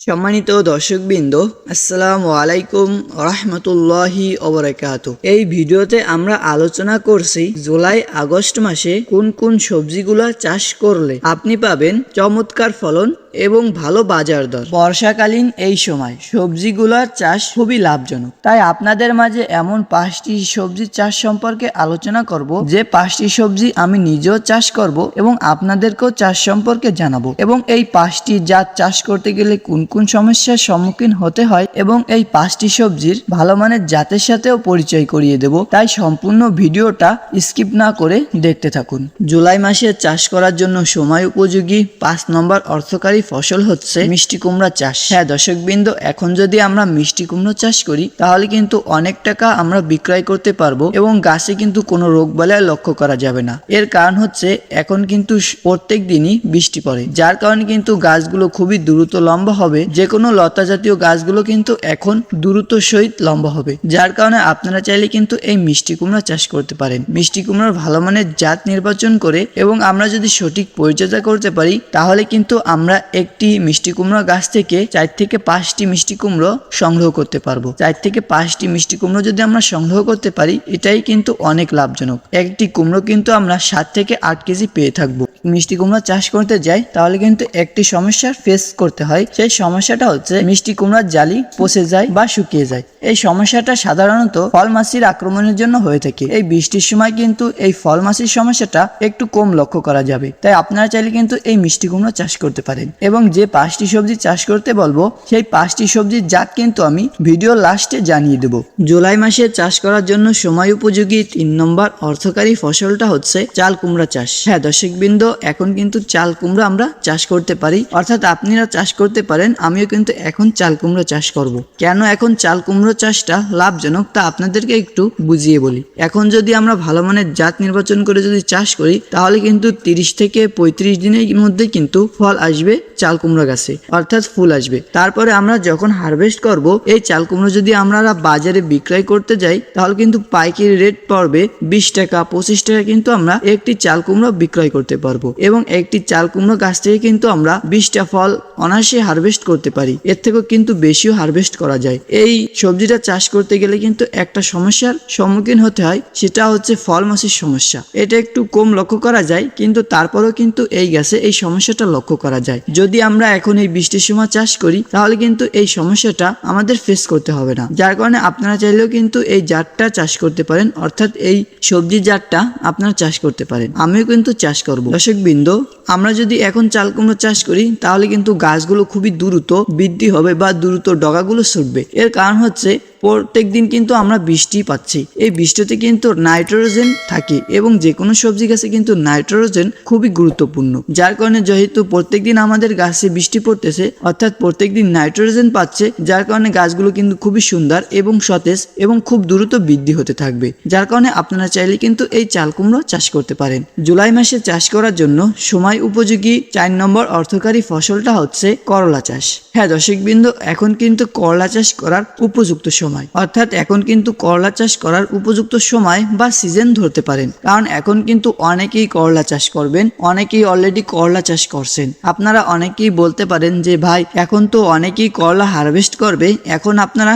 সম্মানিত দর্শকবৃন্দ, আসসালাম আলাইকুম রহমতুল্লাহি ওবরাকাত এই ভিডিওতে আমরা আলোচনা করছি জুলাই আগস্ট মাসে কোন কোন সবজিগুলা চাষ করলে আপনি পাবেন চমৎকার ফলন এবং ভালো বাজার দর। বর্ষাকালীন এই সময় সবজিগুলার চাষ খুবই লাভজনক। তাই আপনাদের মাঝে এমন পাঁচটি সবজি চাষ সম্পর্কে আলোচনা করব, যে পাঁচটি সবজি আমি নিজেও চাষ করব এবং আপনাদেরকেও চাষ সম্পর্কে জানাব। এবং এই পাঁচটি জাত চাষ করতে গেলে কোন কোন সমস্যার সম্মুখীন হতে হয় এবং এই পাঁচটি সবজির ভালো মানের জাতের সাথেও পরিচয় করিয়ে দেব। তাই সম্পূর্ণ ভিডিওটা স্কিপ না করে দেখতে থাকুন। জুলাই মাসে চাষ করার জন্য সময় উপযোগী পাঁচ নম্বর অর্থকারী ফসল হচ্ছে মিষ্টি কুমড়া চাষ। হ্যাঁ দর্শকবৃন্দ, এখন যদি আমরা মিষ্টি কুমড়ো চাষ করি, তাহলে কিন্তু অনেক টাকা আমরা বিক্রয় করতে পারব এবং গাছে কিন্তু কোনো রোগ বালাই লক্ষ্য করা যাবে না। এর কারণ হচ্ছে, এখন কিন্তু প্রত্যেক দিনই বৃষ্টি পড়ে। যার কারণে কিন্তু গাছগুলো খুবই দ্রুত লম্বা হবে। যে কোনো লতা জাতীয় গাছগুলো কিন্তু এখন দ্রুত সহিত লম্বা হবে। যার কারণে আপনারা চাইলে কিন্তু এই মিষ্টি কুমড়া চাষ করতে পারেন। মিষ্টি কুমড়ার ভালো মানের জাত নির্বাচন করে এবং আমরা যদি সঠিক পরিচর্যা করতে পারি, তাহলে কিন্তু আমরা একটি মিষ্টি কুমড়া গাছ থেকে চার থেকে পাঁচটি মিষ্টি কুমড়ো সংগ্রহ করতে পারব। চার থেকে পাঁচটি মিষ্টি কুমড়ো যদি আমরা সংগ্রহ করতে পারি, এটাই কিন্তু অনেক লাভজনক। একটি কুমড়ো কিন্তু আমরা সাত থেকে আট কেজি পেয়ে থাকব। মিষ্টি কুমড়া চাষ করতে যাই, তাহলে কিন্তু একটি সমস্যার ফেস করতে হয়। সেই সমস্যাটা হচ্ছে মিষ্টি কুমড়ার জালি পচে যায় বা শুকিয়ে যায়। এই সমস্যাটা সাধারণত ফল মাছির আক্রমণের জন্য হয়ে থাকে। এই বৃষ্টির সময় কিন্তু এই ফল মাছির সমস্যাটা একটু কম লক্ষ্য করা যাবে। তাই আপনারা চাইলে কিন্তু এই মিষ্টি কুমড়া চাষ করতে পারেন। এবং যে পাঁচটি সবজি চাষ করতে বলব, সেই পাঁচটি সবজির জাত কিন্তু আমি ভিডিও লাস্টে জানিয়ে দেব। জুলাই মাসে চাষ করার জন্য সময় উপযোগী তিন নম্বর অর্থকারী ফসলটা হচ্ছে চাল কুমড়া চাষ। হ্যাঁ দর্শকবৃন্দ, এখন কিন্তু চাল কুমড়া আমরা চাষ করতে পারি। অর্থাৎ আপনারা চাষ করতে পারেন, আমিও কিন্তু এখন চাল কুমড়ো চাষ করব। কেন এখন চাল কুমড়ো চাষটা লাভজনক তা আপনাদেরকে একটু বুঝিয়ে বলি। এখন যদি আমরা ভালো মানের জাত নির্বাচন করে যদি চাষ করি, তাহলে কিন্তু তিরিশ থেকে পঁয়ত্রিশ দিনের মধ্যে কিন্তু ফল আসবে চাল কুমড়ো গাছে, অর্থাৎ ফুল আসবে। তারপরে আমরা যখন হারভেস্ট করব, এই চাল কুমড়ো যদি আমরা বাজারে বিক্রয় করতে যাই, তাহলে কিন্তু পাইকারি রেট পড়বে বিশ টাকা, পঁচিশ টাকা কিন্তু আমরা একটি চাল কুমড়ো বিক্রয় করতে পারব। এবং একটি চাল কুমড়ো গাছ থেকে কিন্তু আমরা বিশটা ফল অনায়াসে হারভেস্ট করতে পারি। এর থেকেও কিন্তু বেশিও হারভেস্ট করা যায়। এই সবজিটা চাষ করতে গেলে কিন্তু একটা সমস্যার সম্মুখীন হতে হয়, সেটা হচ্ছে ফল মাসির সমস্যা। এটা একটু কম লক্ষ্য করা যায়, কিন্তু তারপরেও কিন্তু এই গাছে এই সমস্যাটা লক্ষ্য করা যায়। আমরা এখন এই বৃষ্টির সময় চাষ করি, তাহলে কিন্তু এই সমস্যাটা আমাদের ফেস করতে হবে না। যার কারণে আপনারা চাইলেও কিন্তু এই জাতটা চাষ করতে পারেন, অর্থাৎ এই সবজির জাতটা আপনারা চাষ করতে পারেন। আমিও কিন্তু চাষ করব। দর্শক বিন্দু আমরা যদি এখন চাল কুমড়ো চাষ করি, তাহলে কিন্তু গাছগুলো খুবই দ্রুত বৃদ্ধি হবে বা দ্রুত ডগাগুলো ছুটবে। এর কারণ হচ্ছে প্রত্যেক দিন কিন্তু আমরা বৃষ্টি পাচ্ছি। এই বৃষ্টিতে কিন্তু নাইট্রোজেন থাকে এবং যে কোনো সবজি গাছে কিন্তু নাইট্রোজেন খুবই গুরুত্বপূর্ণ। যার কারণে যেহেতু প্রত্যেক দিন আমাদের গাছে বৃষ্টি পড়তেছে, অর্থাৎ প্রত্যেক দিন নাইট্রোজেন পাচ্ছে, যার কারণে গাছগুলো কিন্তু খুবই সুন্দর এবং সতেজ এবং খুব দ্রুত বৃদ্ধি হতে থাকবে। যার কারণে আপনারা চাইলে কিন্তু এই চাল কুমড়ো চাষ করতে পারেন। জুলাই মাসে চাষ করার জন্য সময় উপযোগী চার নম্বর অর্থকারী ফসলটা হচ্ছে করলা চাষ। হ্যাঁ দর্শকবৃন্দ, এখন কিন্তু করলা চাষ করার উপযুক্ত সময়। অর্থাৎ এখন কিন্তু করলা চাষ করার উপযুক্ত সময় বা সিজন ধরতে পারেন। কারণ এখন কিন্তু অনেকেই করলা চাষ করবেন, অনেকেই অলরেডি করলা চাষ করছেন। আপনারা অনেকেই বলতে পারেন যে, ভাই, এখন তো অনেকেই করলা হারভেস্ট করবে, এখন আপনারা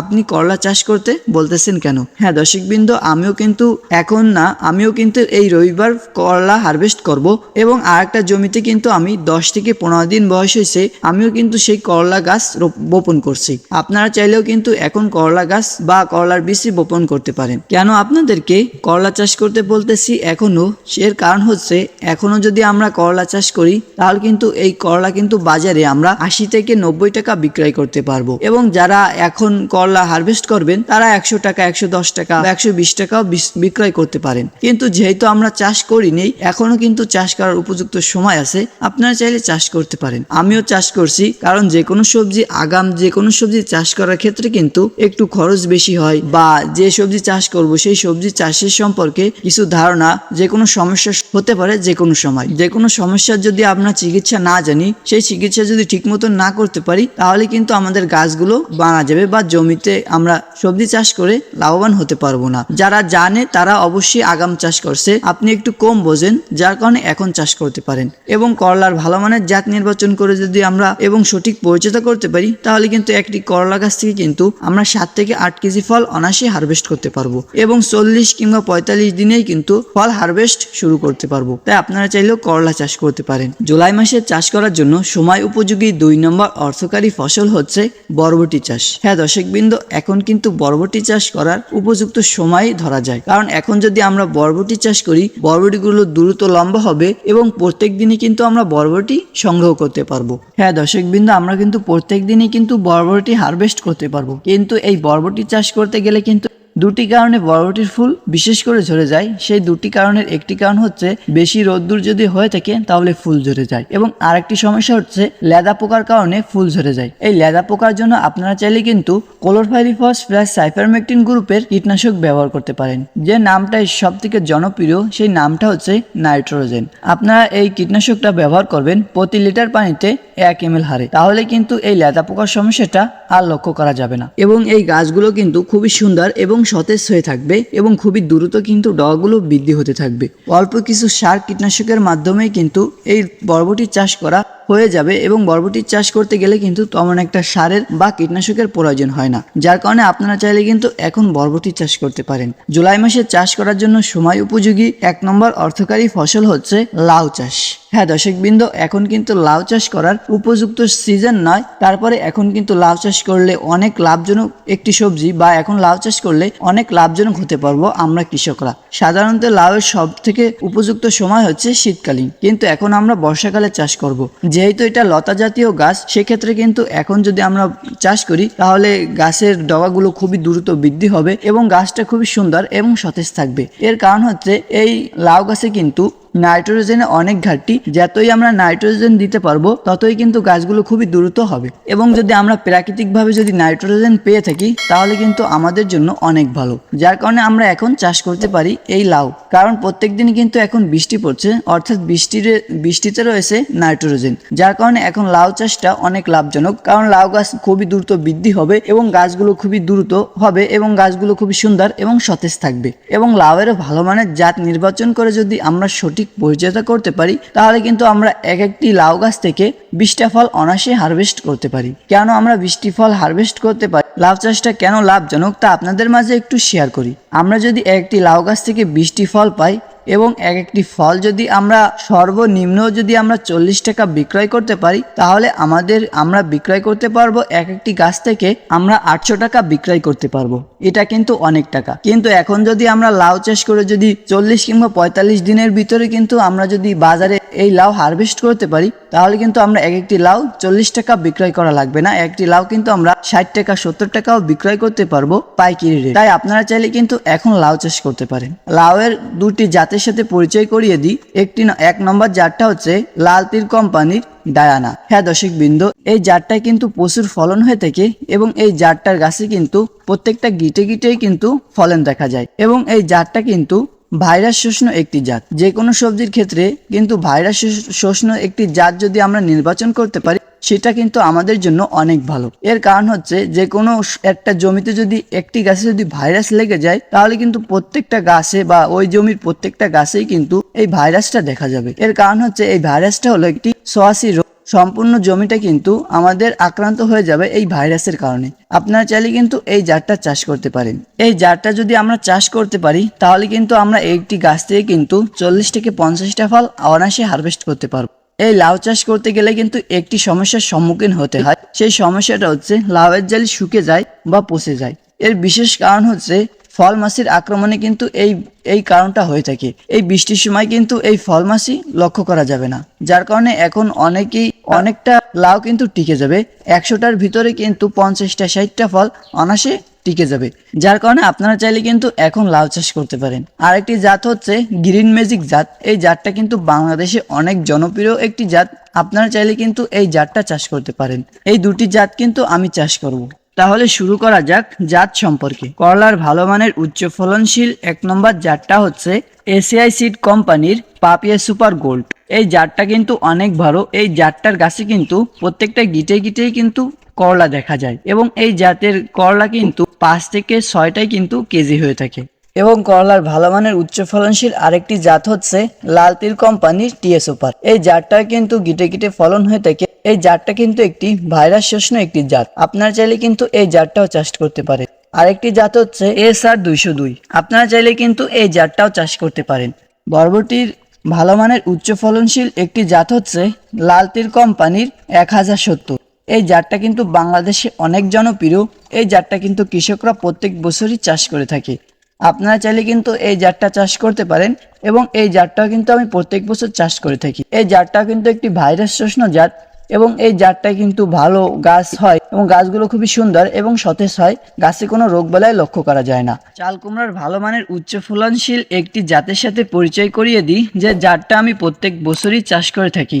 আপনি করলা চাষ করতে বলতেছেন কেন? হ্যাঁ দর্শকবৃন্দ, আমিও কিন্তু এখন না, আমিও কিন্তু এই রবিবার করলা হারভেস্ট করব এবং আর একটা জমিতে কিন্তু আমি দশ থেকে পনেরো দিন বয়স হয়েছে, আমিও কিন্তু সেই করলা গাছ বপন করছি। আপনারা চাইলেও কিন্তু এখন করলা গাছ বা করলার বীজ বপন করতে পারেন। কেন আপনাদেরকে করলা চাষ করতে বলতেছি এখনও? এর কারণ হচ্ছে, এখনও যদি আমরা করলা চাষ করি, তাহলে কিন্তু এই করলা কিন্তু বাজারে আমরা আশি থেকে নব্বই টাকা বিক্রয় করতে পারব। এবং যারা এখন করলা হারভেস্ট করবেন, তারা একশো টাকা, একশো দশ টাকা একশো বিশ টাকাও বিক্রয় করতে পারেন। কিন্তু যেহেতু আমরা চাষ করিনি এখনও কিন্তু চাষ করার উপযুক্ত সময় আছে, আপনারা চাইলে চাষ করতে পারেন। আমিও চাষ করছি, কারণ যে কোনো সবজি, আগাম যে কোনো সবজি চাষ করার ক্ষেত্রে কিন্তু একটু খরচ বেশি হয় বা যে সবজি চাষ করব সেই সবজি চাষের সম্পর্কে কিছু ধারণা যে কোনো সমস্যা হতে পারে যে কোনো সময়। যে কোনো সমস্যার যদি আমরা চিকিৎসা না জানি, সেই চিকিৎসা যদি ঠিক মতো না করতে পারি, তাহলে কিন্তু আমাদের গাছগুলো বানা যাবে বা জমিতে আমরা সবজি চাষ করে লাভবান হতে পারব না। যারা জানে তারা অবশ্যই আগাম চাষ করছে। আপনি একটু কম বোঝেন, যার কারণে এখন চাষ করতে পারেন। এবং করলার ভালো মানের জাত নির্বাচন করে যদি আমরা এবং সঠিক পরিচর্যা করতে পারি, তাহলে কিন্তু একটি করলা গাছ থেকে কিন্তু আমরা সাত থেকে আট কেজি ফল অনায়াসে হারভেস্ট করতে পারব এবং চল্লিশ কিংবা পঁয়তাল্লিশ দিনেই কিন্তু ফল হারভেস্ট শুরু করতে পারব। তাই আপনারা চাইলেও করলা চাষ করতে পারেন। জুলাই মাসে চাষ করার জন্য সময় উপযোগী দুই নম্বর অর্থকারী ফসল হচ্ছে বরবটি চাষ। হ্যাঁ দর্শকবৃন্দ, এখন কিন্তু বরবটি চাষ করার উপযুক্ত সময় ধরা যায়। কারণ এখন যদি আমরা বরবটি চাষ করি, বরবটিগুলো দ্রুত লম্বা হবে এবং প্রত্যেক দিনই কিন্তু আমরা বরবটি সংগ্রহ করতে পারব। হ্যাঁ দর্শকবৃন্দ আমরা কিন্তু প্রত্যেক দিনই কিন্তু বরবটি হারভেস্ট করতে পারব। কিন্তু এই বরবটি চাষ করতে গেলে কিন্তু দুটি কারণে বরবটির ফুল বিশেষ করে ঝরে যায়। সেই দুটি কারণের একটি কারণ হচ্ছে, বেশি রোদ্দুর যদি হয়ে থাকে, তাহলে ফুল ঝরে যায়। এবং আরেকটি সমস্যা হচ্ছে, লেদা পোকার কারণে ফুল ঝরে যায়। এই লেদা পোকার জন্য আপনারা চাইলে কিন্তু কোলোরফাইরিফস প্লাস সাইফারমেকটিন গ্রুপের কীটনাশক ব্যবহার করতে পারেন। যে নামটা সব থেকে জনপ্রিয়, সেই নামটা হচ্ছে নাইট্রোজেন। আপনারা এই কীটনাশকটা ব্যবহার করবেন প্রতি লিটার পানিতে এক এম হারে। তাহলে কিন্তু এই লেদা পোকার সমস্যাটা আর লক্ষ্য করা যাবে না। এবং এই গাছগুলো কিন্তু খুবই সুন্দর এবং সতেজ হয়ে থাকবে এবং খুবই দ্রুত কিন্তু ডগাগুলো বৃদ্ধি হতে থাকবে। অল্প কিছু সার কীটনাশকের মাধ্যমে কিন্তু এই বরবটি চাষ করা হয়ে যাবে এবং বরবটির চাষ করতে গেলে কিন্তু তেমন একটা সারের বা কীটনাশকের প্রয়োজন হয় না। যার কারণে আপনারা চাইলে কিন্তু এখন বরবটি চাষ করতে পারেন। জুলাই মাসে চাষ করার জন্য সময় উপযোগী এক নম্বর অর্থকারী ফসল হচ্ছে লাউ চাষ। হ্যাঁ দর্শকবৃন্দ এখন কিন্তু লাউ চাষ করার উপযুক্ত সিজন নয়। তারপরে এখন কিন্তু লাউ চাষ করলে অনেক লাভজনক একটি সবজি বা এখন লাউ চাষ করলে অনেক লাভজনক হতে পারব আমরা কৃষকরা। সাধারণত লাউয়ের সব থেকে উপযুক্ত সময় হচ্ছে শীতকালীন। কিন্তু এখন আমরা বর্ষাকালে চাষ করব। যেহেতু এটা লতা জাতীয় গাছ, সেক্ষেত্রে কিন্তু এখন যদি আমরা চাষ করি, তাহলে গাছের ডগাগুলো খুবই দ্রুত বৃদ্ধি হবে এবং গাছটা খুবই সুন্দর এবং সতেজ থাকবে। এর কারণ হচ্ছে এই লাউ গাছে কিন্তু নাইট্রোজেনের অনেক ঘাটতি। যতই আমরা নাইট্রোজেন দিতে পারব, ততই কিন্তু গাছগুলো খুবই দ্রুত হবে। এবং যদি আমরা প্রাকৃতিকভাবে যদি নাইট্রোজেন পেয়ে থাকি, তাহলে কিন্তু আমাদের জন্য অনেক ভালো। যার কারণে আমরা এখন চাষ করতে পারি এই লাউ। কারণ প্রত্যেক দিনই কিন্তু এখন বৃষ্টি পড়ছে, অর্থাৎ বৃষ্টির বৃষ্টিতে রয়েছে নাইট্রোজেন। যার কারণে এখন লাউ চাষটা অনেক লাভজনক। কারণ লাউ গাছ খুবই দ্রুত বৃদ্ধি হবে এবং গাছগুলো খুবই দ্রুত হবে এবং গাছগুলো খুবই সুন্দর এবং সতেজ থাকবে। এবং লাউ লাউয়েরও ভালো মানের জাত নির্বাচন করে যদি আমরা সঠিক পরিচর্যা করতে পারি, তাহলে কিন্তু আমরা এক একটি লাউ গাছ থেকে বিশটা ফল অনায়াসে হারভেস্ট করতে পারি। কেন আমরা বৃষ্টি ফল হারভেস্ট করতে পারি? লাউ চাষটা কেন লাভজনক তা আপনাদের মাঝে একটু শেয়ার করি। আমরা যদি একটি লাউ গাছ থেকে বৃষ্টি ফল পাই এবং এক একটি ফল যদি আমরা সর্বনিম্ন যদি আমরা চল্লিশ টাকা বিক্রয় করতে পারি, তাহলে আমাদের, আমরা বিক্রয় করতে পারব এক একটি গাছ থেকে আমরা আটশো টাকা বিক্রয় করতে পারব। এটা কিন্তু অনেক টাকা। কিন্তু এখন যদি আমরা লাউ চাষ করে যদি চল্লিশ কিংবা পঁয়তাল্লিশ দিনের ভিতরে কিন্তু আমরা যদি বাজারে এই লাউ হারভেস্ট করতে পারি, তাহলে কিন্তু আমরা এক একটি লাউ চল্লিশ টাকা বিক্রয় করা লাগবে না। একটি লাউ কিন্তু আমরা ষাট টাকা, সত্তর টাকাও বিক্রয় করতে পারব পাইকারি রেট। তাই আপনারা চাইলে কিন্তু এখন লাউ চাষ করতে পারেন। লাউয়ের দুটি জাতের সাথে পরিচয় করিয়ে দিই। একটি এক নম্বর জাতটা হচ্ছে লাল তীর কোম্পানির ডায়ানা। হ্যাঁ দর্শক বিন্দু এই জাতটায় কিন্তু প্রচুর ফলন হয়ে থাকে এবং এই জাতটার গাছে কিন্তু প্রত্যেকটা গিটে গিটেই কিন্তু ফলন দেখা যায়। এবং এই জাতটা কিন্তু ভাইরাস শোষণ একটি জাত। যে কোনো সবজির ক্ষেত্রে কিন্তু ভাইরাস শোষ- শোষণ একটি জাত যদি আমরা নির্বাচন করতে পারি সেটা কিন্তু আমাদের জন্য অনেক ভালো। এর কারণ হচ্ছে যে কোনো একটা জমিতে যদি একটি গাছে যদি ভাইরাস লেগে যায়, তাহলে কিন্তু প্রত্যেকটা গাছে বা ওই জমির প্রত্যেকটা গাছেই কিন্তু এই ভাইরাসটা দেখা যাবে। এর কারণ হচ্ছে এই ভাইরাসটা হলো একটি সোয়াসি রোগ। সম্পূর্ণ জমিটা কিন্তু আমাদের আক্রান্ত হয়ে যাবে এই ভাইরাসের কারণে। আপনারা চাইলে কিন্তু এই জারটা চাষ করতে পারেন। এই জারটা যদি আমরা চাষ করতে পারি, তাহলে কিন্তু আমরা একটি গাছ থেকে কিন্তু চল্লিশ থেকে পঞ্চাশটা ফল অনায়াসে হারভেস্ট করতে পারব। এই লাউ চাষ করতে গেলে কিন্তু একটি সমস্যার সম্মুখীন হতে হয়। সেই সমস্যাটা হচ্ছে লাউয়ের জালি শুকে যায় বা পচে যায়। এর বিশেষ কারণ হচ্ছে ফল মাসির আক্রমণে কিন্তু এই এই কারণটা হয়ে থাকে। এই বৃষ্টির সময় কিন্তু এই ফল মাসি লক্ষ্য করা যাবে না। যার কারণে এখন অনেকেই অনেকটা লাউ কিন্তু টিকে যাবে। একশোটার ভিতরে কিন্তু পঞ্চাশটা, ষাটটা ফল অনাসে টিকে যাবে। যার কারণে আপনারা চাইলে কিন্তু এখন লাউ চাষ করতে পারেন। আর একটি জাত হচ্ছে গ্রিন ম্যাজিক জাত। এই জাতটা কিন্তু বাংলাদেশে অনেক জনপ্রিয় একটি জাত। আপনারা চাইলে কিন্তু এই জাতটা চাষ করতে পারেন। এই দুটি জাত কিন্তু আমি চাষ করব। তাহলে শুরু করা যাক জাত সম্পর্কে। করলার ভালো মানের উচ্চ ফলনশীল এক নম্বর জাতটা হচ্ছে এসিআই সিড কোম্পানির পাপিয়া সুপার গোল্ড। এই জাতটা কিন্তু অনেক ভালো। এই জাতটার গাছে কিন্তু প্রত্যেকটা গিটে গিটেই কিন্তু করলা দেখা যায় এবং এই জাতের করলা কিন্তু পাঁচ থেকে ছয়টাই কিন্তু কেজি হয়ে থাকে। এবং করলার ভালো মানের উচ্চ ফলনশীল আরেকটি জাত হচ্ছে লাল তিল কোম্পানির টিএস সুপার এই জাতটা কিন্তু গিটে গিটে ফলন হয়ে থাকে এই জাতটা কিন্তু একটি ভাইরাস শোষণ একটি জাত। আপনারা চাইলে কিন্তু এই জাতটাও চাষ করতে পারেন। আরেকটি জাত হচ্ছে এস আর দুইশো দুই। আপনারা চাইলে কিন্তু এই জাতটাও চাষ করতে পারেন। বরবটির ভালো মানের উচ্চ ফলনশীল একটি জাত হচ্ছে লাল তীর কোম্পানির এক হাজার সত্তর। এই জাতটা কিন্তু বাংলাদেশে অনেক জনপ্রিয়। এই জাতটা কিন্তু কৃষকরা প্রত্যেক বছরই চাষ করে থাকে। আপনারা চাইলে কিন্তু এই জাতটা চাষ করতে পারেন এবং এই জাতটাও কিন্তু আমি প্রত্যেক বছর চাষ করে থাকি। এই জাতটাও কিন্তু একটি ভাইরাস শোষণ জাত। এবং এই জাতটায় কিন্তু ভালো গাছ হয় এবং গাছগুলো খুবই সুন্দর এবং সতেজ হয়। গাছে কোনো রোগবালাই লক্ষ্য করা যায় না। চাল কুমড়ার ভালো মানের উচ্চ ফলনশীল একটি জাতের সাথে পরিচয় করিয়ে দিই, যে জাতটা আমি প্রত্যেক বছরই চাষ করে থাকি।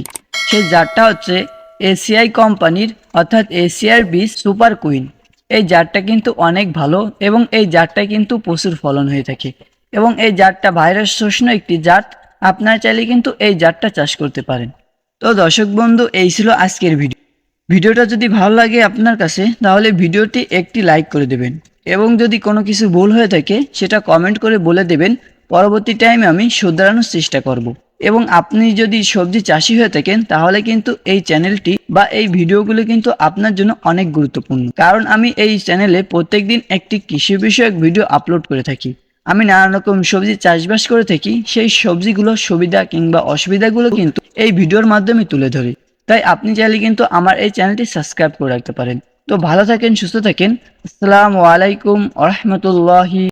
সেই জাতটা হচ্ছে এসিআই কোম্পানির, অর্থাৎ এসিআর বীজ সুপার কুইন। এই জাতটা কিন্তু অনেক ভালো এবং এই জাতটায় কিন্তু প্রচুর ফলন হয়ে থাকে। এবং এই জাতটা ভাইরাস শোষণ একটি জাত। আপনারা চাইলে কিন্তু এই জাতটা চাষ করতে পারেন। তো দর্শক বন্ধু, এই ছিল আজকের ভিডিও। ভিডিওটা যদি ভালো লাগে আপনার কাছে, তাহলে ভিডিওটি একটি লাইক করে দেবেন। এবং যদি কোনো কিছু ভুল হয়ে থাকে, সেটা কমেন্ট করে বলে দেবেন। পরবর্তী টাইমে আমি শুধরানোর চেষ্টা করব। এবং আপনি যদি সবজি চাষি হয়ে থাকেন, তাহলে কিন্তু এই চ্যানেলটি বা এই ভিডিওগুলো কিন্তু আপনার জন্য অনেক গুরুত্বপূর্ণ। কারণ আমি এই চ্যানেলে প্রত্যেকদিন একটি কৃষি বিষয়ক ভিডিও আপলোড করে থাকি। আমি নানা রকম সবজি চাষবাস করে থাকি, সেই সবজিগুলোর সুবিধা কিংবা অসুবিধাগুলো কিন্তু এই ভিডিওর মাধ্যমে তুলে ধরি। তাই আপনি চাইলে কিন্তু আমার এই চ্যানেলটি সাবস্ক্রাইব করে রাখতে পারেন। তো ভালো থাকেন, সুস্থ থাকেন। আসসালামু আলাইকুম আ রহমতুল্লাহি।